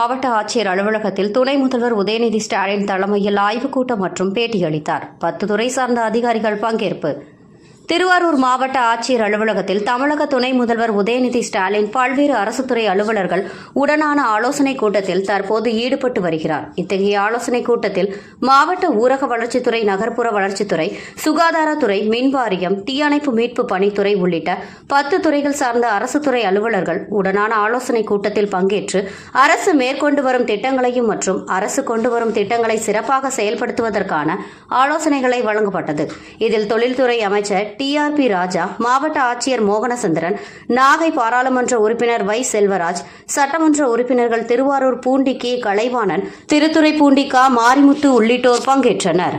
மாவட்ட ஆட்சியர் அலுவலகத்தில் துணை முதல்வர் உதயநிதி ஸ்டாலின் தலைமையில் ஆய்வுக் கூட்டம் மற்றும் பேட்டியளித்தார். பத்து துறை சார்ந்த அதிகாரிகள் பங்கேற்பு. திருவாரூர் மாவட்ட ஆட்சியர் அலுவலகத்தில் தமிழக துணை முதல்வர் உதயநிதி ஸ்டாலின் பல்வேறு அரசு துறை அலுவலர்கள் உடனான ஆலோசனைக் கூட்டத்தில் தற்போது ஈடுபட்டு வருகிறார். இத்தகைய ஆலோசனைக் கூட்டத்தில் மாவட்ட ஊரக வளர்ச்சித்துறை நகர்ப்புற வளர்ச்சித்துறை சுகாதாரத்துறை மின்வாரியம் தீயணைப்பு மீட்பு பணித்துறை உள்ளிட்ட பத்து துறைகள் சார்ந்த அரசு துறை அலுவலர்கள் உடனான ஆலோசனைக் கூட்டத்தில் பங்கேற்று அரசு மேற்கொண்டு வரும் திட்டங்களையும் மற்றும் அரசு கொண்டு வரும் திட்டங்களை சிறப்பாக செயல்படுத்துவதற்கான ஆலோசனைகளை வழங்கப்பட்டது. இதில் தொழில்துறை அமைச்சர் டிஆர்பி ராஜா மாவட்ட ஆட்சியர் மோகனசந்திரன் நாகை பாராளுமன்ற உறுப்பினர் வை செல்வராஜ் சட்டமன்ற உறுப்பினர்கள் திருவாரூர் பூண்டி கே கலைவாணன் திருத்துறைப்பூண்டி கா மாரிமுத்து உள்ளிட்டோர் பங்கேற்றனர்.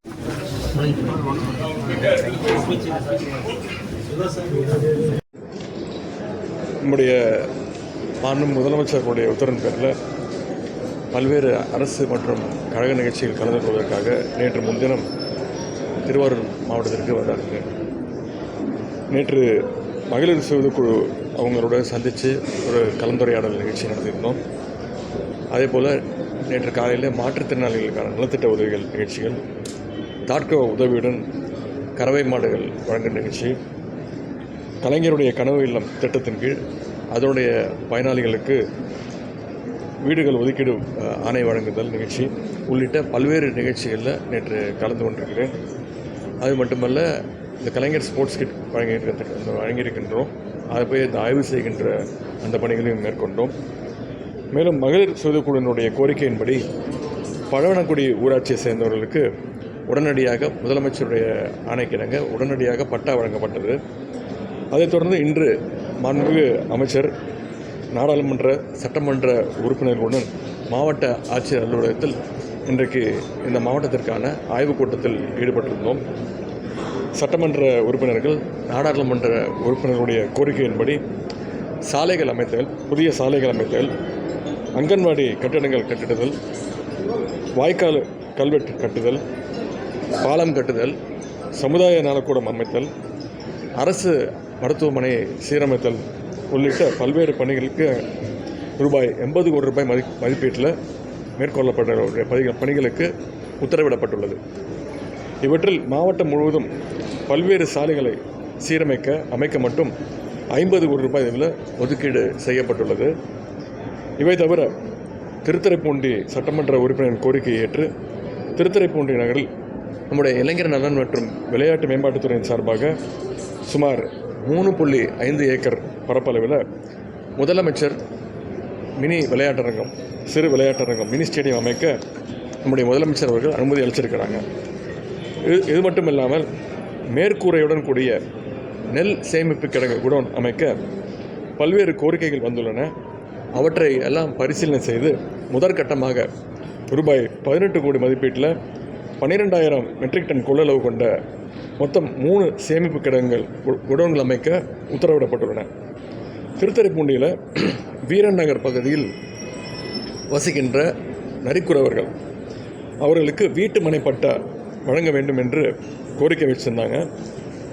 நம்முடைய மாண்பு முதலமைச்சர்களுடைய உத்தரவின் பேரில் பல்வேறு அரசு மற்றும் கழக நிகழ்ச்சிகள் கலந்து கொள்வதற்காக நேற்று முன்தினம் திருவாரூர் மாவட்டத்திற்கு வந்தார்கள். நேற்று மகளிர் சுயதுக்குழு அவங்களோட சந்தித்து ஒரு கலந்துரையாடல் நிகழ்ச்சி நடத்தியிருந்தோம். அதே போல் நேற்று காலையில் மாற்றுத்திறனாளிகளுக்கான நலத்திட்ட உதவிகள் நிகழ்ச்சிகள் தாட்கோ உதவியுடன் கறவை மாடுகள் வழங்கும் நிகழ்ச்சி. கலைஞருடைய கனவு இல்லம் திட்டத்தின் கீழ் அதனுடைய பயனாளிகளுக்கு வீடுகள் ஒதுக்கீடு ஆணை வழங்குதல் நிகழ்ச்சி. உள்ளிட்ட பல்வேறு நிகழ்ச்சிகளில் நேற்று கலந்து கொண்டிருக்கிறேன். அது மட்டுமல்ல இந்த கலைஞர் ஸ்போர்ட்ஸ் கிட் வழங்கியிருக்க வழங்கியிருக்கின்றோம். அதை போய் இந்த ஆய்வு செய்கின்ற அந்த பணிகளையும் மேற்கொண்டோம். மேலும் மகளிர் சுயதக்குழுவினுடைய கோரிக்கையின்படி பழவனக்குடி ஊராட்சியை சேர்ந்தவர்களுக்கு உடனடியாக முதலமைச்சருடைய ஆணைக்கிணங்க உடனடியாக பட்டா வழங்கப்பட்டது. அதைத் தொடர்ந்து இன்று மாண்புமிகு அமைச்சர் நாடாளுமன்ற சட்டமன்ற உறுப்பினர்களுடன் மாவட்ட ஆட்சியர் அலுவலகத்தில் இன்றைக்கு இந்த மாவட்டத்திற்கான ஆய்வுக் கூட்டத்தில் ஈடுபட்டிருந்தோம். சட்டமன்ற உறுப்பினர்கள் நாடாளுமன்ற உறுப்பினர்களுடைய கோரிக்கையின்படி சாலைகள் அமைத்தல் புதிய சாலைகள் அமைத்தல் அங்கன்வாடி கட்டிடங்கள் கட்டிடுதல் வாய்க்கால் கல்வெட்டு கட்டுதல் பாலம் கட்டுதல் சமுதாய நலக்கூடம் அமைத்தல் அரசு மருத்துவமனை சீரமைத்தல் உள்ளிட்ட பல்வேறு பணிகளுக்கு ரூபாய் எண்பது கோடி ரூபாய் மதி மதிப்பீட்டில் மேற்கொள்ளப்பட்ட பணிகளுக்கு உத்தரவிடப்பட்டுள்ளது. இவற்றில் மாவட்டம் முழுவதும் பல்வேறு சாலைகளை சீரமைக்க அமைக்க மட்டும் ஐம்பது கோடி ரூபாய் இதில் ஒதுக்கீடு செய்யப்பட்டுள்ளது. இவை தவிர திருத்துறைப்பூண்டி சட்டமன்ற உறுப்பினரின் கோரிக்கையை ஏற்று திருத்துறைப்பூண்டி நகரில் நம்முடைய இளைஞர் நலன் மற்றும் விளையாட்டு மேம்பாட்டுத்துறையின் சார்பாக சுமார் மூணு புள்ளி ஐந்து ஏக்கர் பரப்பளவில் முதலமைச்சர் மினி விளையாட்டரங்கம் சிறு விளையாட்டரங்கம் மினி ஸ்டேடியம் அமைக்க நம்முடைய முதலமைச்சர் அவர்கள் அனுமதி அளிச்சிருக்கிறாங்க. இது இது மட்டும் இல்லாமல் மேற்கூரையுடன் கூடிய நெல் சேமிப்பு கிடங்கு குடோன் அமைக்க பல்வேறு கோரிக்கைகள் வந்துள்ளன. அவற்றை எல்லாம் பரிசீலனை செய்து முதற்கட்டமாக ரூபாய் பதினெட்டு கோடி மதிப்பீட்டில் பன்னிரெண்டாயிரம் மெட்ரிக் டன் கொள்ளளவு கொண்ட மொத்தம் மூணு சேமிப்பு கிடங்குகள் கு- குடோன்கள் அமைக்க உத்தரவிடப்பட்டுள்ளன. திருத்துறைப்பூண்டியில் வீரன் நகர் பகுதியில் வசிக்கின்ற நரிக்குறவர்கள் அவர்களுக்கு வீட்டு மனை பட்டா வழங்க வேண்டும் என்று கோரிக்கை வச்சுருந்தாங்க.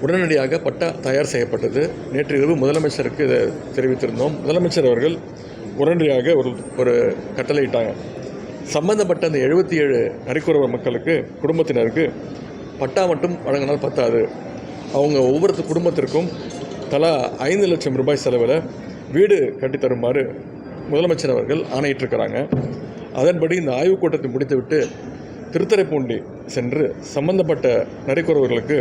உடனடியாக பட்டா தயார் செய்யப்பட்டது. நேற்று இரவு முதலமைச்சருக்கு இதை தெரிவித்திருந்தோம். முதலமைச்சர் அவர்கள் உடனடியாக ஒரு ஒரு கட்டளையிட்டாங்க. சம்பந்தப்பட்ட அந்த எழுபத்தி ஏழு நரிக்குறவர் மக்களுக்கு குடும்பத்தினருக்கு பட்டா மட்டும் வழங்கினால் பத்தாது. அவங்க ஒவ்வொரு குடும்பத்திற்கும் தலா ஐந்து லட்சம் ரூபாய் செலவில் வீடு கட்டி தருமாறு முதலமைச்சர் அவர்கள் ஆணையிட்டிருக்கிறாங்க. அதன்படி இந்த ஆய்வுக் கூட்டத்தை முடித்துவிட்டு திருத்தரைப்பூண்டி சென்று சம்பந்தப்பட்ட நரிக்குறவர்களுக்கு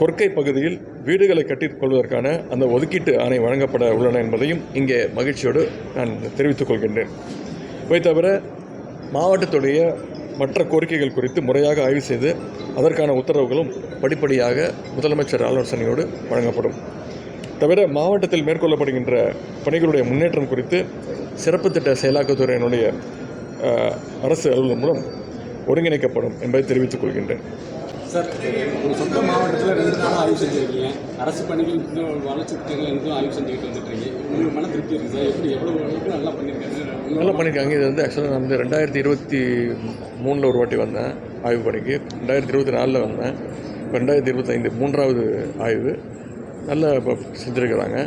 கொற்கை பகுதியில் வீடுகளை கட்டிக் கொள்வதற்கான அந்த ஒதுக்கீட்டு ஆணை வழங்கப்பட உள்ளன என்பதையும் இங்கே மகிழ்ச்சியோடு நான் தெரிவித்துக் கொள்கின்றேன். இவை தவிர மாவட்டத்துடைய மற்ற கோரிக்கைகள் குறித்து முறையாக ஆய்வு செய்து அதற்கான உத்தரவுகளும் படிப்படியாக முதலமைச்சர் ஆலோசனையோடு வழங்கப்படும். தவிர மாவட்டத்தில் மேற்கொள்ளப்படுகின்ற பணிகளுடைய முன்னேற்றம் குறித்து சிறப்பு திட்ட செயலாக்கத்துறையினுடைய அரசு அலுவலகம் மூலம் ஒருங்கிணைக்கப்படும் என்பதை தெரிவித்துக் கொள்கின்றேன். சார் உங்கள் சொந்த மாவட்டத்தில் ரெண்டு நாளும் ஆய்வு செஞ்சுருக்கீங்க. அரசு பணிகள் இன்னும் வளர்ச்சி திட்டங்கள் இன்னும் ஆய்வு செஞ்சுக்கிட்டு வந்துட்டுருக்கீங்க உங்களுக்கு மன திருப்தி இருக்குது? சார் எப்படி எவ்வளோ அளவுக்கு நல்லா பண்ணியிருக்காங்க நல்லா பண்ணியிருக்காங்க இது வந்து ஆக்சுவலாக நான் வந்து ரெண்டாயிரத்தி இருபத்தி மூணில் ஒரு வாட்டி வந்தேன் ஆய்வு பணிக்கு. ரெண்டாயிரத்தி இருபத்தி நாலில் வந்தேன். ரெண்டாயிரத்தி இருபத்தைந்து மூன்றாவது ஆய்வு. நல்லா இப்போ செஞ்சுருக்கிறாங்க.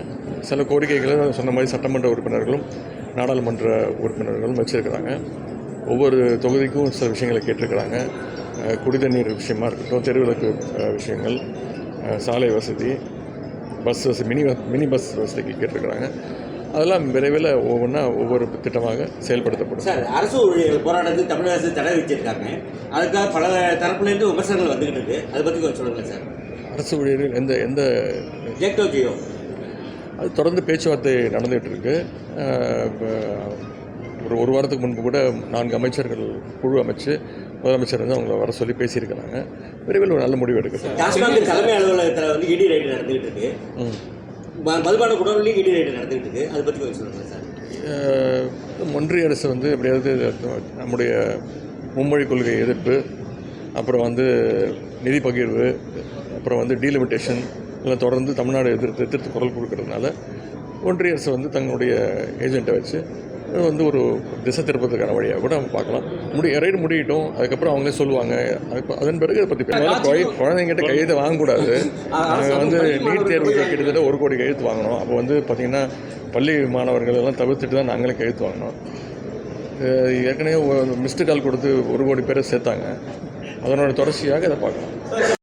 சில கோரிக்கைகளை சொன்ன மாதிரி சட்டமன்ற உறுப்பினர்களும் நாடாளுமன்ற உறுப்பினர்களும் வச்சுருக்கிறாங்க. ஒவ்வொரு தொகுதிக்கும் சில விஷயங்களை கேட்டிருக்கிறாங்க. குடிதண்ணீர் விஷயமா இருக்கட்டும் தெருவிளக்கு விஷயங்கள் சாலை வசதி பஸ் வசதி மினி மினி பஸ் வசதிக்கு கேட்டிருக்கிறாங்க. அதெல்லாம் விரைவில் ஒவ்வொன்றா ஒவ்வொரு திட்டமாக செயல்படுத்தப்படும். சார் அரசு ஊழியர்கள் போராட்டத்துக்கு தமிழக அரசு தடை வச்சிருக்காங்க அதுக்காக பல தரப்புலேருந்து விமர்சனங்கள் வந்துகிட்டு இருக்கு. அதை பற்றி கொஞ்சம் சொல்லுங்கள் சார். அரசு ஊழியர்கள் எந்த எந்த ஜெக்டோ ஜியோ. அது தொடர்ந்து பேச்சுவார்த்தை நடந்துகிட்டு இருக்கு. ஒரு ஒரு வாரத்துக்கு முன்பு கூட நான்கு அமைச்சர்கள் குழு அமைச்சு முதலமைச்சர் வந்து அவங்கள வர சொல்லி பேசியிருக்கிறாங்க. விரைவில் ஒரு நல்ல முடிவு எடுக்கப்படும் டாஸ்மாக் தலைமை அலுவலகத்தில் வந்து இடி ரைடு நடந்துகிட்டு இருக்கு. மதுபான குடவுலையும் இடி ரைடு நடந்துகிட்டு இருக்கு. அதை பற்றி கொஞ்சம் சொல்லுங்கள் சார். ஒன்றிய அரசு வந்து எப்படியாவது நம்முடைய மும்மொழி கொள்கை எதிர்ப்பு அப்புறம் வந்து நிதி பகிர்வு அப்புறம் வந்து டீலிமிட்டேஷன் எல்லாம் தொடர்ந்து தமிழ்நாடு எதிர்த்து எதிர்த்து குரல் கொடுக்கறதுனால ஒன்றிய அரசு வந்து தங்களுடைய ஏஜெண்ட்டை வச்சு இது வந்து ஒரு திசை திருப்பத்துக்கான வழியாக கூட நம்ம பார்க்கலாம் முடி ரைடு முடியட்டும் அதுக்கப்புறம் அவங்களே சொல்லுவாங்க அதுக்கு அதன் பிறகு இதை பற்றி குழந்தை குழந்தைங்கிட்ட கையெழுத்து வாங்கக்கூடாது நாங்கள் வந்து நீட் தேர்வுக்கு கிட்டத்தட்ட ஒரு கோடி கையெழுத்து வாங்கினோம் அப்போ வந்து பார்த்திங்கன்னா பள்ளி மாணவர்கள் எல்லாம் தவிர்த்துட்டு தான் நாங்களே கையெழுத்து வாங்கினோம் ஏற்கனவே மிஸ்டு கால் கொடுத்து ஒரு கோடி பேரை சேர்த்தாங்க அதனோட தொடர்ச்சியாக இதை பார்க்கலாம்